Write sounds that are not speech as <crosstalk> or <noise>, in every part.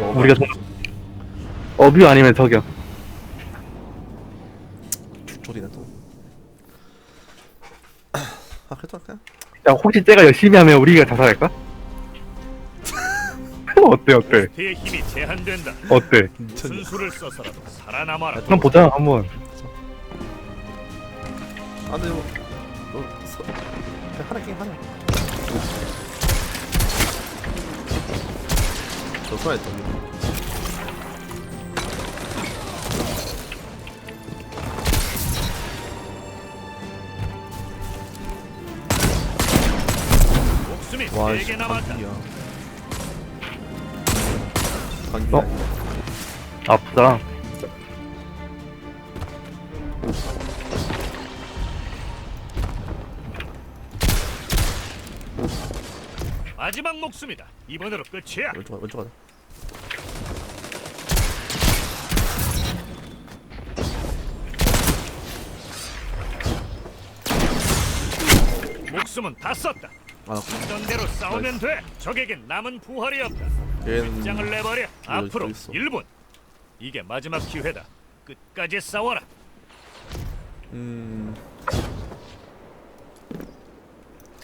이거 우리가 좀- 어뷰 아니면 저격. 죽졸이네 또. 아 그래도 그냥 야, 혹시 쟤가 열심히 하면 우리가 자살할까? <laughs> 어때, 어때? 힘이 제한된다. 어때? 순수를 써서라도 살아남아라. 한번 보자, 한번. 아 근데 이거 너 서... 그냥 하나 게임 하냐? 저 소리. 목숨이 와, 남았다. 반기야. 반기. 어? 아프다. 마지막 목숨이다. 이번으로 끝이야. 왼쪽 가, 왼쪽 가자. 목숨은 다 썼다. 아, 있던 대로 싸우면 돼. 적에겐 남은 부활이 없다. 얘는 장을 내버려. 앞으로 여기 있어. 1분. 이게 마지막 기회다. 끝까지 싸워라. 음.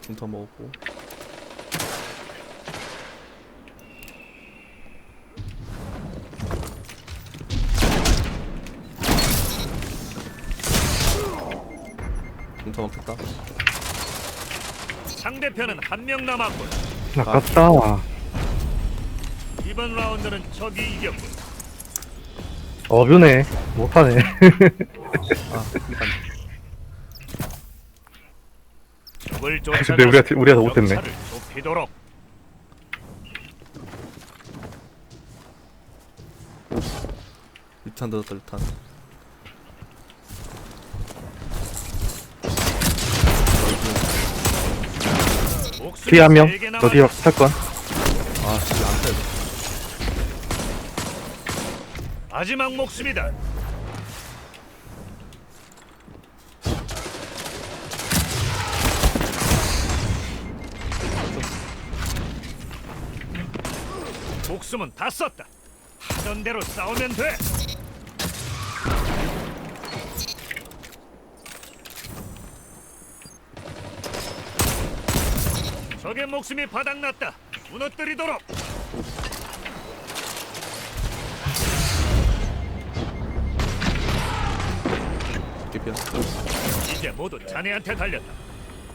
중타 먹었고. 중타 먹겠다. 상대편은 한 명 남았군. 아깝다. 이번 라운드는 적이 이겼군. 어뷰네. 못하네. 아, 일단 적을 <laughs> 근데 쫓아가 우리가, 우리가 더 못했네. 좁히도록. 유탄 들었다 유탄. 뒤에 한 명. 너 뒤에. 탈건. 아, 진짜 안 돼. 마지막 목숨이다. 목숨은 다 썼다. 하던 대로 싸우면 돼. 적의 목숨이 바닥났다. 무너뜨리도록. 개피야. 이제 모두 자네한테 달렸다.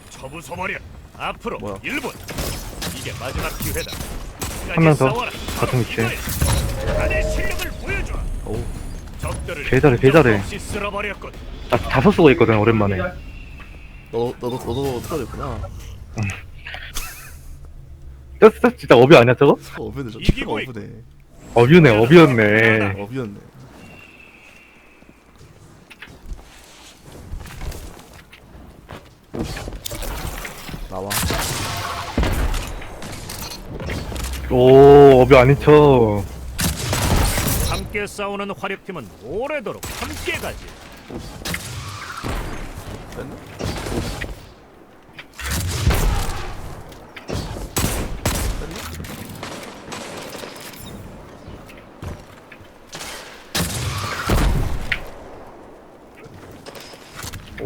처부숴버려. 앞으로 뭐야? 1분. 이게 마지막 기회다. 한명 더. 싸워라. 같은 위치에. 자네 실력을 보여줘. 오, 적들을 개 잘해, 개 잘해. 없이 쓸어버렸군. 나 다섯 쓰고 있거든, 오랜만에. 너 너도 너도 틀어졌구나. 저, 저 진짜 어뷰 아니야, 저거? 어뷰네 저 이기고 피가 어뷰네. 어뷰네, 어뷰였네. 어뷰였네. 나와. 오, 어뷰 아닌 척. 함께 싸우는 화력팀은 오래도록 함께 가지. 뺐나?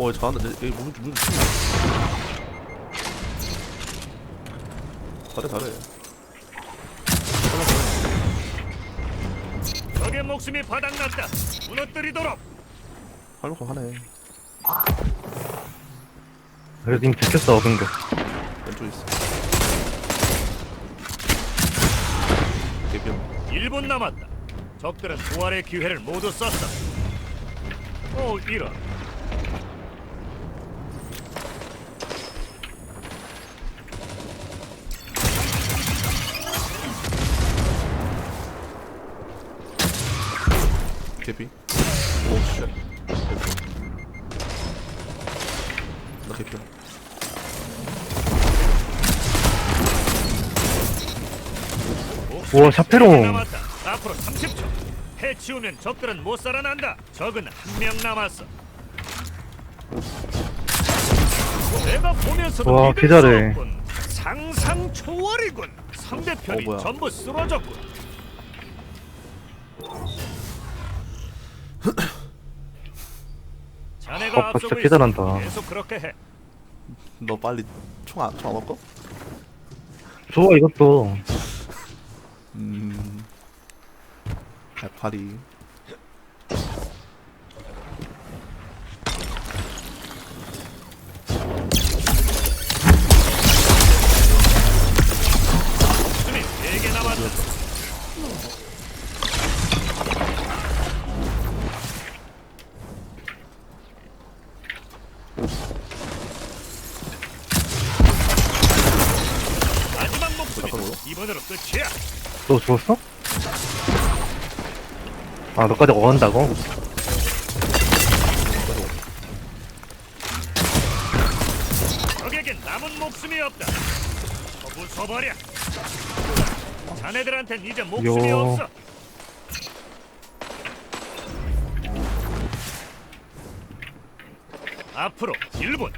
오, 잘한다. 여기 무슨 무슨 팀? 잘해, 잘해. 적의 목숨이 바닥났다. 무너뜨리도록. 할만큼 하네. 그래도 이미 들켰어, 거. 왼쪽에 있어. 개병. 1분 남았다. 적들은 부활의 기회를 모두 썼다. 오, 이런. 개피. 오, 쉣. 나 개피. 우와, 샤페롱. 남았다. 앞으로 30초. 해치우면 적들은 못 살아난다. 적은 한 명 남았어. 내가 보면서도 와, 개 잘해. 상상 초월이군. 상대편이 어, 뭐야. 전부 쓰러졌군. 누가 아빠 진짜. 개잘한다. 계속 그렇게 해. 너 빨리 총안 총안 먹고? 좋아 이것도. 음. 알파리. 목숨이 4개 남았다. 너 죽었어? 아 너까지 어간다고? 적에겐 남은 목숨이 없다. 서부 서버려. 자네들한텐 이제 목숨이 요. 없어. 앞으로 1분.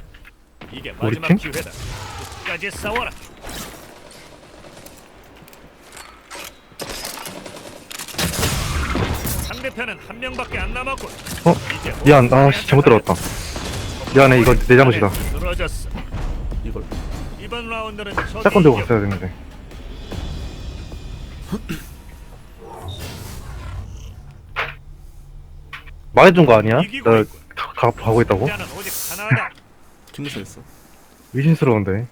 이게 우리 마지막 팀? 기회다. 끝까지 싸워라. 상대편은 한 명밖에 안 남았군. 어? 이제 미안 아 씨, 잘못 들어갔다. 미안해 이거 내 잘못이다. 늘어졌어. 이걸. 이번 라운드는 샷건 들고 갔어야 되는데. <laughs> 말해준 거 아니야? 나 있군. 가, 가고 있다고? 는 오직 하나다. 김무신 있어. 의심스러운데.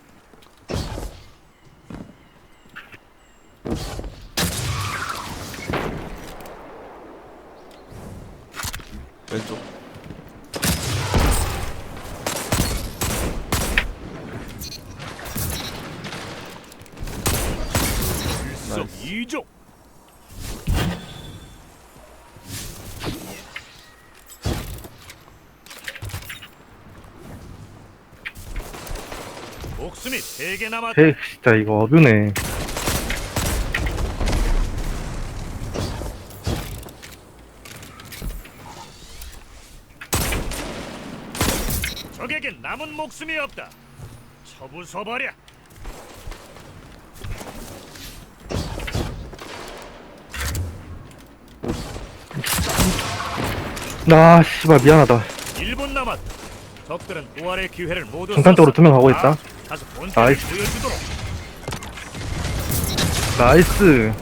일석 나이스. 이족. 목숨이 세개 남았다. 에이 진짜 이거 어뷰네. 적에게 남은 목숨이 없다. 처부숴버려. 아 씨발 미안하다. 1분 남았다. 적들은 부활의 기회를 모두 정상적으로 썼어. 두명 가고 있다. 아, 나이스. 보여주도록. 나이스.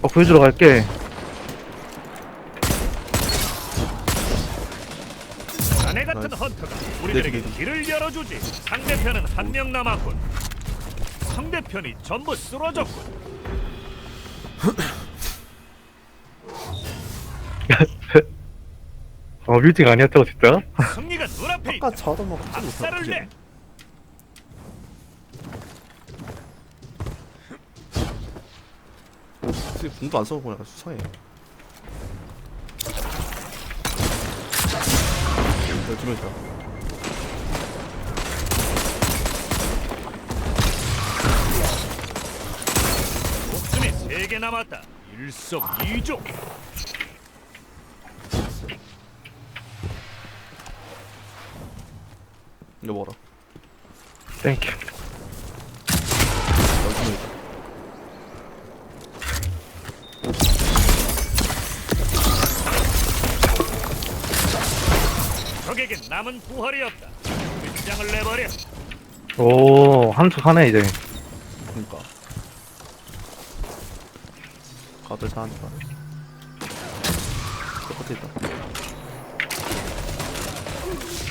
어 구해주러 갈게. 자네 같은 나이스. 헌터가 우리들에게 네, 네, 네. 길을 열어주지. 상대편은 한 명 남았군. 상대편이 전부 쓰러졌군. <laughs> 어 뮤직 아니었죠 진짜? 승리가 눈앞에 있다. 아까 저도 뭐 깜짝 박살을. 내. 지금 공도 안 써고 약간 수상해. 여기 두 명이다. 목숨이 세개 남았다. 일석이조. 이거 먹어라. 땡큐. 적에게 남은 부활이 없다. 끝장을 내버려. 오 한척 하네 이제. 그니까. 가들 잘한다. 똑같아 있다.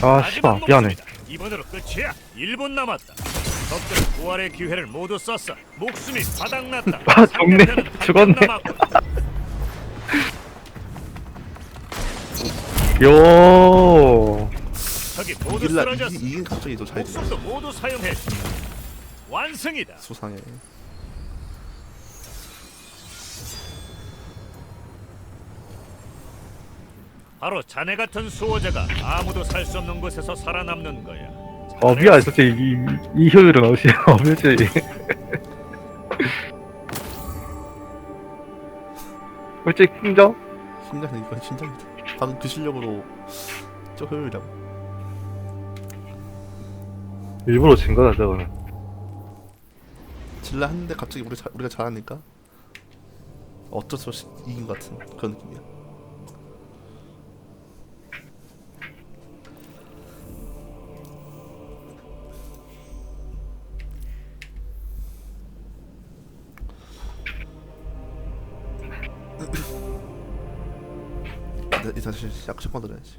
아 씨발 미안해. 이번으로 끝이야. 1분 남았다. 적들은 부활의 기회를 모두 썼어. 목숨이 바닥났다. 아. 상대편은 한명 죽었네. 요. 적이 모두 이길라 쓰러졌어. 이긴, 갑자기 너 잘. 목숨도 모두 사용해. 완승이다. 수상해. 바로 자네 같은 수호자가 아무도 살 수 없는 곳에서 살아남는 거야. 어뷰야 솔직히 이, 이 효율은 어시 어뷰지. 솔직히 인정? 심장이 이건 심장이다. 방금 그 실력으로 저 효율이라고. 일부러 진 거다 저거는. 질라 했는데 갑자기 우리 자, 우리가 잘하니까 어쩔 수 없이 이긴 것 같은 그런 느낌이야. 다시 약 샷건 들어야지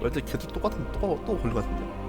원래 걔도 똑같은 또, 또 걸린 것 같은데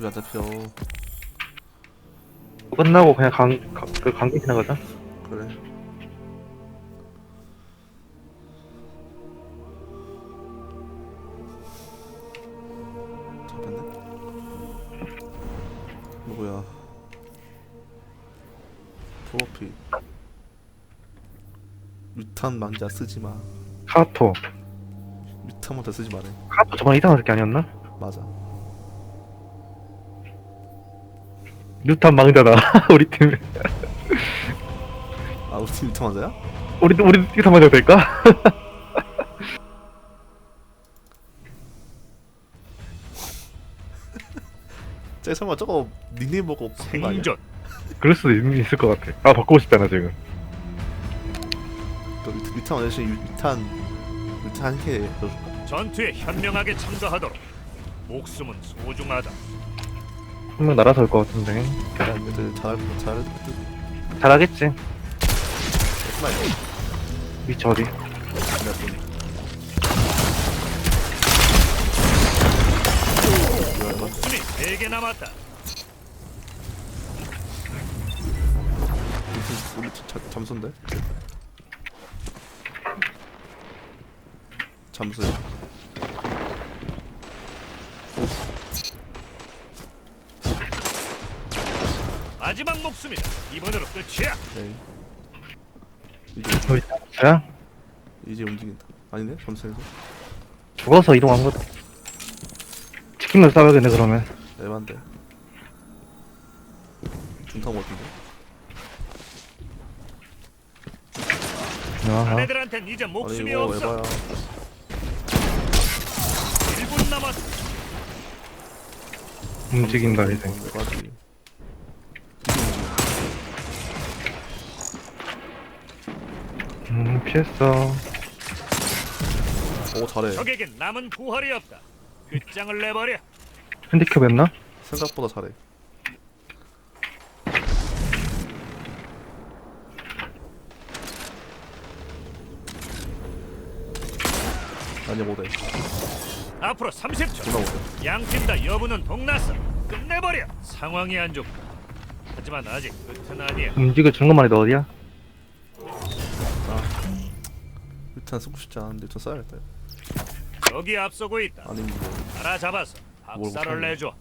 왜안 잡혀 끝나고 그냥 강, 강, 그 강기 지나가자. 그래. 잡혔네? 누구야? 프로피. 유탄 망자 쓰지마. 카토. 유탄부터 쓰지 말해. 카토 저번에 이상한 새끼 아니었나? 맞아 뉴탄 망자다. <laughs> 우리 팀. 아 우리 팀 유탄 망자야? 우리, 우리 뉴탄 망자 될까? <laughs> 쟤 설마 저거 닉네임 보고 바꾼 거 아니야? 생존 그럴 수도 있, 있을 것 같아. 아, 바꾸고 싶잖아, 지금. 그 유- 유탄 대신 유탄 유탄 한개 넣어줄까? 전투에 현명하게 참가하도록 목숨은 소중하다 한 명 날아설 것 같은데. 잘할 거 잘할 것 같은 잘하겠지. 정말 위치 어디? 내가 좀 뭐야 이거 목숨이 3개 남았다 우리 자- 잠수인데? 잠수 마지막 목숨이다. 이번으로 끝이야. 에이 이제 우리 야 이제 움직인다. 아니네 잠수해서. 죽어서 이동한 거다. 치킨을 싸워야겠네, 그러면. 에반데. 중탕 같은데. 아하. 자네들한텐 이제 아니 목숨이 이거 없어. 에바야. 1분 남았다 움직인다, 이제. 에바지 음 피했어 오 잘해 적에겐 남은 부활이 없다. 끝장을 내버려. 핸디캡 했나? 생각보다 잘해 아니 못해 앞으로 30초. 존나 못해 양팀 다 여부는 동났어. 끝내버려. 상황이 안 좋다. 하지만 아직 끝은 아니야. 움직여주는 것만 해도 어디야? 일단 쓰고 싶지 않은데 일단 써야겠다 여기 앞서고 있다. 알아잡았어. 뭘 박살을 못하네. 내줘.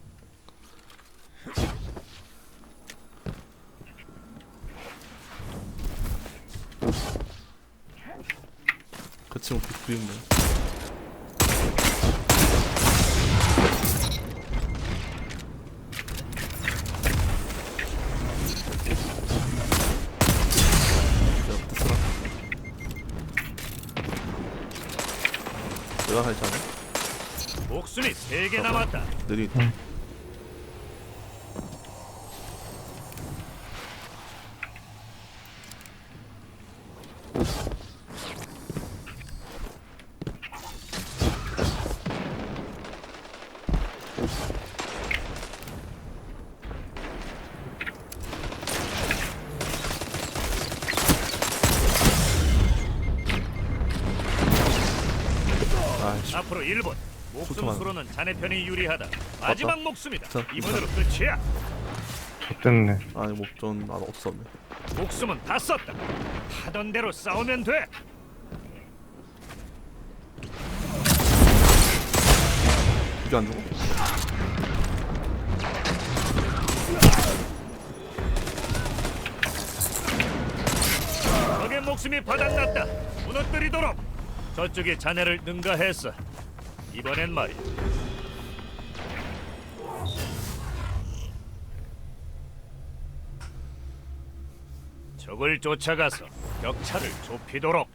그 친구 구입네 느리 응. 아이씨 앞으로 1분. 목숨 좋구만. 수로는 자네 편이 유리하다. 마지막 목숨이다. 자, 이번으로 끝이야. 좋됐네. 아니 목전 나도 없었네 목숨은 다 썼다. 하던 대로 싸우면 돼. 이게 안 죽어? 적의 목숨이 바닥났다. 무너뜨리도록. 저쪽에 자네를 능가했어. 이번엔 말이야. 적을 쫓아가서 격차를 좁히도록.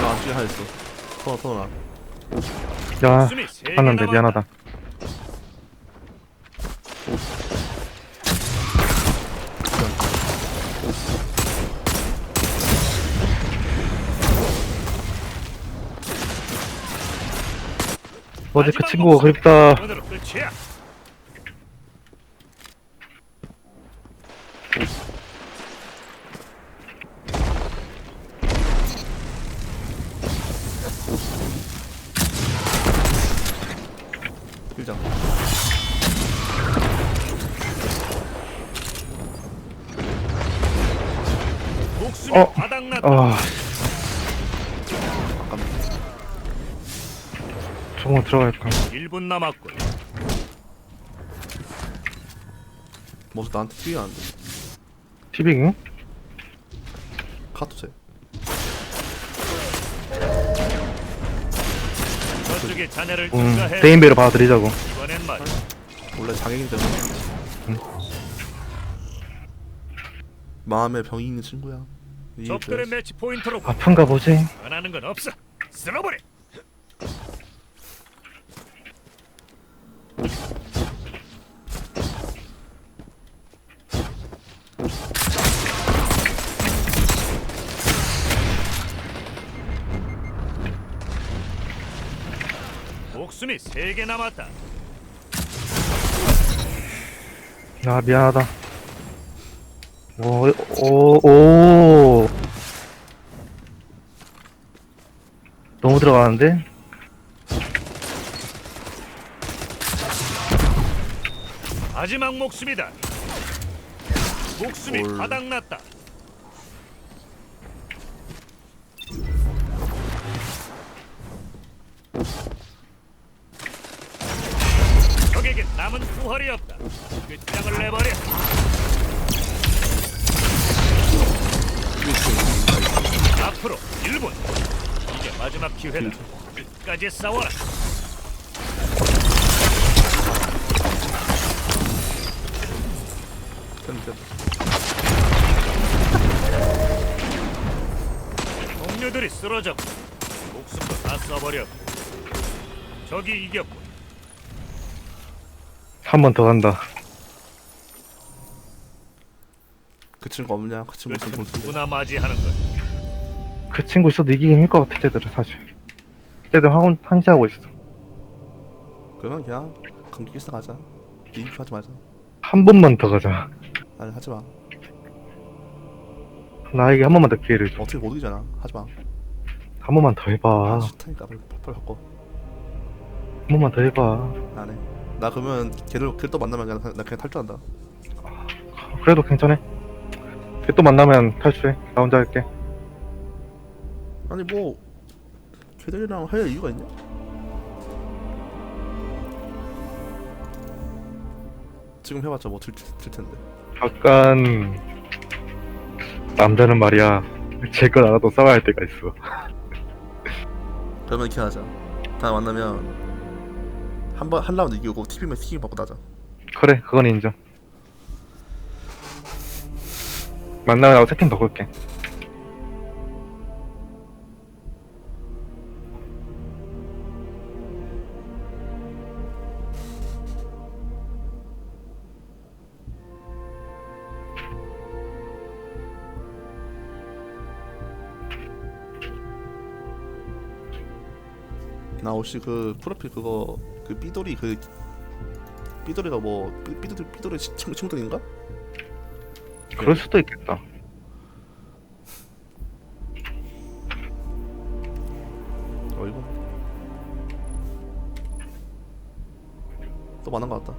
나안 죽게 하였어 터너 터너 야, 봤는데 남았다. 미안하다. 어제 그 친구가. 그립다. 목숨이 어. 아, 조금 들어갈까. 1분 남았군. 뭐 나한테 튀기는데 티빙? 카투제 저쪽에 자네를 음, 능가했어. 데인베로 받아들이자고. 이번엔 말이야. 원래 장애인 때문에 마음에 병이 있는 친구야 적들의. 매치 포인트로 아픈가 보지. 변하는 건 없어. 쓸어버려. 목숨이 세 개 남았다. 아, 미안하다. 오, 오, 오. 너무 들어가는데? 마지막 목숨이다. 목숨이 올. 바닥났다. 부활이 없다. 끝장을 내버려. 앞으로 1분. 이제 마지막 기회다. 끝까지 싸워라. 동료들이 쓰러졌고 목숨도 다 써버려. 적이 이겼고 한 번 더 간다. 그 친구 없냐? 그 친구 있으면 끝은 볼 텐데 누구나 맞이하는 것. 그 친구 있어도 이기긴 할것 같아, 쟤들은 사실. 쟤들 황, 항시하고 있어. 그러면 그냥 감기 있어 가자 이입 하지 말자 한 번만 더 가자. 아니 하지 마 나에게 한 번만 더 기회를 줘. 어차피 못 이기잖아 하지 마 한 번만 더 해봐. 아 싫다니까 빨리 빨리 바꿔 한 번만 더 해봐. 안 해 나 그러면 걔를 걔를 또 만나면 그냥 나 그냥 탈주한다 그래도 괜찮아. 걔 또 만나면 탈출해. 나 혼자 할게. 아니 뭐 걔들이랑 할 이유가 있냐? 지금 해봤자 뭐들 들 텐데 약간 남자는 말이야. 제 건 알아도 싸워야 할 때가 있어. <laughs> 그러면 이렇게 하자 다 만나면 한번 한 라운드 이기고 TV면 스킨 받고 나자 그래, 그건 인정. 만나면 나도 세팅 더 걸게. 혹시 그 프로필 그거 그 삐돌이 그 삐돌이가 뭐 삐- 삐돌이 삐돌이 친- 친구들인가? 그럴 수도 있겠다. 어이구 또 만난 것 같다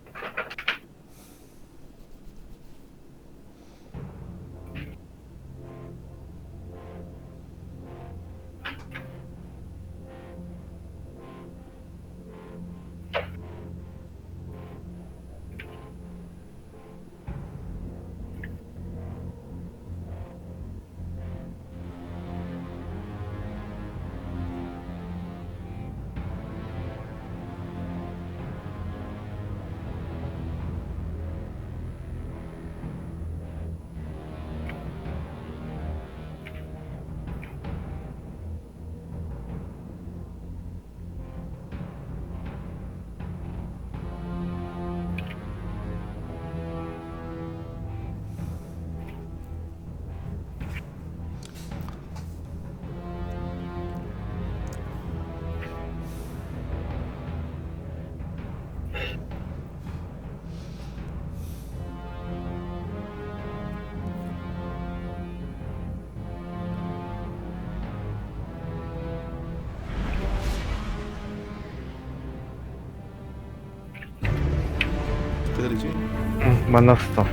만났어.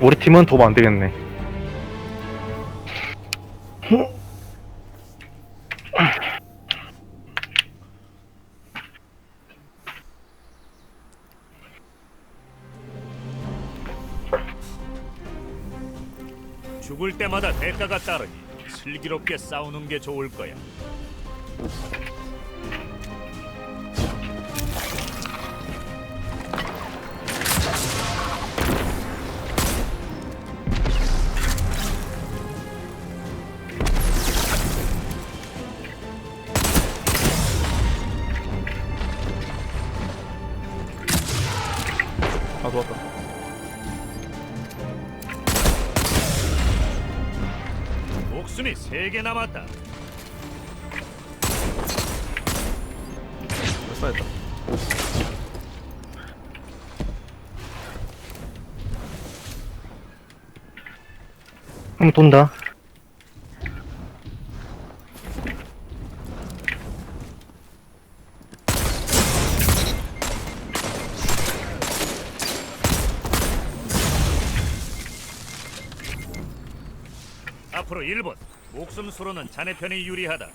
우리 팀은 도움 안 되겠네. 죽을 때마다 대가가 따르니 슬기롭게 싸우는 게 좋을 거야. 돈다. 앞으로 1분. 목숨 수로는 자네 편이 유리하다.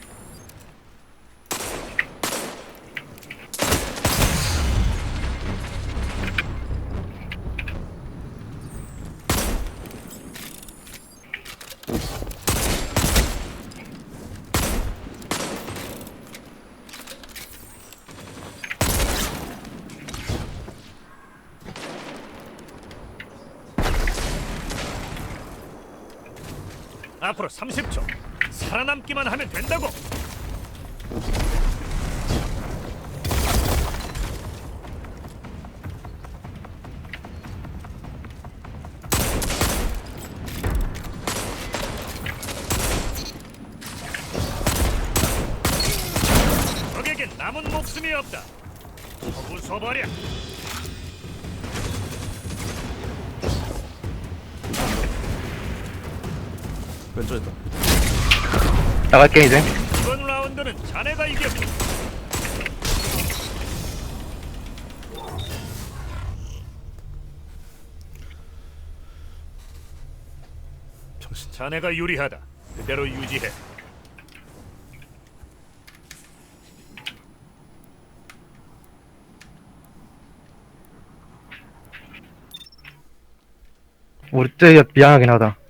앞으로 30초. 살아남기만 하면 된다고. 적에겐 남은 목숨이 없다. 부숴버려. 왼쪽에 있다. 나갈게, 이제. 이번 라운드는 자네가 이겼고 정신. 자네가 유리하다. 그대로 유지해. 우리 쟤 미안하긴 하다.